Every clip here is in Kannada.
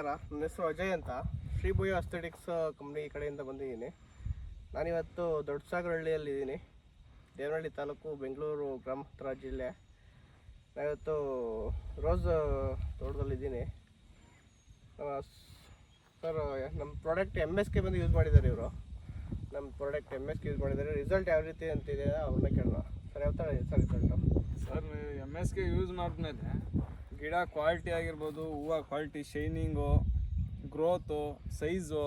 ನಮಸ್ಕಾರ. ನನ್ನ ಹೆಸರು ಅಜಯ್ ಅಂತ. ಶ್ರೀ ಭೂಯ ಅಸ್ಥೆಟಿಕ್ಸ್ ಕಂಪ್ನಿ ಕಡೆಯಿಂದ ಬಂದಿದ್ದೀನಿ. ನಾನಿವತ್ತು ದೊಡ್ಡಸಾಗರಹಳ್ಳಿಯಲ್ಲಿದ್ದೀನಿ. ದೇವನಹಳ್ಳಿ ತಾಲೂಕು, ಬೆಂಗಳೂರು ಗ್ರಾಮಾಂತರ ಜಿಲ್ಲೆ. ನಾನಿವತ್ತು ರೋಸ್ ತೋಟದಲ್ಲಿದ್ದೀನಿ. ಸರ್, ನಮ್ಮ ಪ್ರಾಡಕ್ಟ್ ಎಂ ಎಸ್ ಕೆ ಬಂದು ಯೂಸ್ ಮಾಡಿದ್ದಾರೆ ಇವರು. ನಮ್ಮ product M S K use ಮಾಡಿದ್ದಾರೆ. ರಿಸಲ್ಟ್ ಯಾವ ರೀತಿ ಅಂತಿದೆ ಅವ್ರನ್ನ ಕೇಳೋಣ. ಸರ್ ಯಾವ ಥರ sir result sir M S K use ಮಾಡಿದ್ಮೇಲೆ ಗಿಡ ಕ್ವಾಲಿಟಿ ಆಗಿರ್ಬೋದು ಹೂವು ಕ್ವಾಲಿಟಿ ಶೈನಿಂಗು ಗ್ರೋತು ಸೈಜು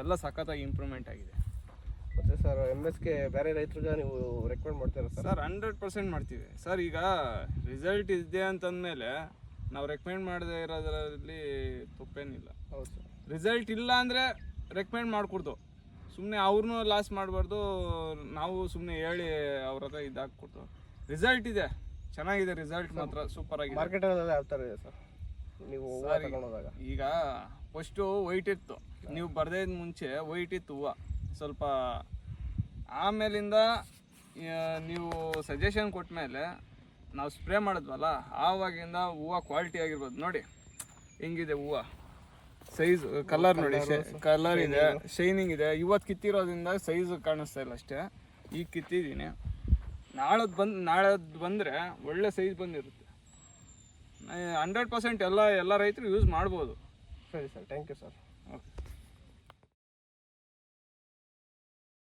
ಎಲ್ಲ ಸಖತ್ತಾಗಿ ಇಂಪ್ರೂವ್ಮೆಂಟ್ ಆಗಿದೆ. ಮತ್ತು ಸರ್ ಎಂ ಎಸ್ಗೆ ಬೇರೆ ರೈತರಿಗೆ ನೀವು ರೆಕಮೆಂಡ್ ಮಾಡ್ತೀರಾ ಸರ್ ಸರ್ ಹಂಡ್ರೆಡ್ ಪರ್ಸೆಂಟ್ ಮಾಡ್ತೀವಿ. ಸರ್ ಈಗ ರಿಸಲ್ಟ್ ಇದೆ ಅಂತಂದಮೇಲೆ ನಾವು ರೆಕಮೆಂಡ್ ಮಾಡದೇ ಇರೋದ್ರಲ್ಲಿ ತಪ್ಪೇನಿಲ್ಲ. ಹೌದು ಸರ್ ರಿಸಲ್ಟ್ ಇಲ್ಲ ಅಂದರೆ ರೆಕಮೆಂಡ್ ಮಾಡಿಕೊಡ್ದು. ಸುಮ್ಮನೆ ಅವ್ರನ್ನೂ ಲಾಸ್ ಮಾಡಬಾರ್ದು ನಾವು ಸುಮ್ಮನೆ ಹೇಳಿ ಅವ್ರ ಹತ್ರ ಇದಾಕ್ಕೊಡ್ತು ರಿಸಲ್ಟ್ ಇದೆ. ಚೆನ್ನಾಗಿದೆ ರಿಸಲ್ಟ್ ಮಾತ್ರ ಸೂಪರ್ ಆಗಿದೆ. ಮಾರ್ಕೆಟಲ್ಲಿ ಯಾವ ಥರ ಇದೆ ಸರ್? ನೀವು ಹೂವು ಸರ್, ತಗೊಂಡೋದಾಗ? ಈಗ ಫಸ್ಟು ವೈಟ್ ಇತ್ತು. ನೀವು ಬರ್ದೇ ಮುಂಚೆ ವೈಟ್ ಇತ್ತು ಹೂವು. ಸ್ವಲ್ಪ ಆಮೇಲಿಂದ ಆ, ನೀವು ಸಜೆಷನ್ ಕೊಟ್ಮೇಲೆ ನಾವು ಸ್ಪ್ರೇ ಮಾಡಿದ್ವಲ್ಲ ಆವಾಗಿಂದ ಹೂವು ಕ್ವಾಲಿಟಿ ಆಗಿರ್ಬೋದು. ನೋಡಿ ಹೆಂಗಿದೆ ಹೂವು. ಸೈಜ್ ಕಲರ್ ನೋಡಿ ಕಲರ್ ಇದೆ ಶೈನಿಂಗ್ ಇದೆ. ಇವತ್ತು ಕಿತ್ತಿರೋದ್ರಿಂದ ಸೈಜ್ ಕಾಣಿಸ್ತಾ ಇಲ್ಲ ಅಷ್ಟೇ. ಈಗ ಕಿತ್ತಿದ್ದೀನಿ. ನಾಳದ್ ಬಂದು ನಾಳದ್ದು ಬಂದರೆ ಒಳ್ಳೆ ಸೈಜ್ ಬಂದಿರುತ್ತೆ. ಹಂಡ್ರೆಡ್ ಪರ್ಸೆಂಟ್ ಎಲ್ಲ ಎಲ್ಲ ರೈತರು ಯೂಸ್ ಮಾಡ್ಬೋದು. ಸರಿ sir thank you sir okay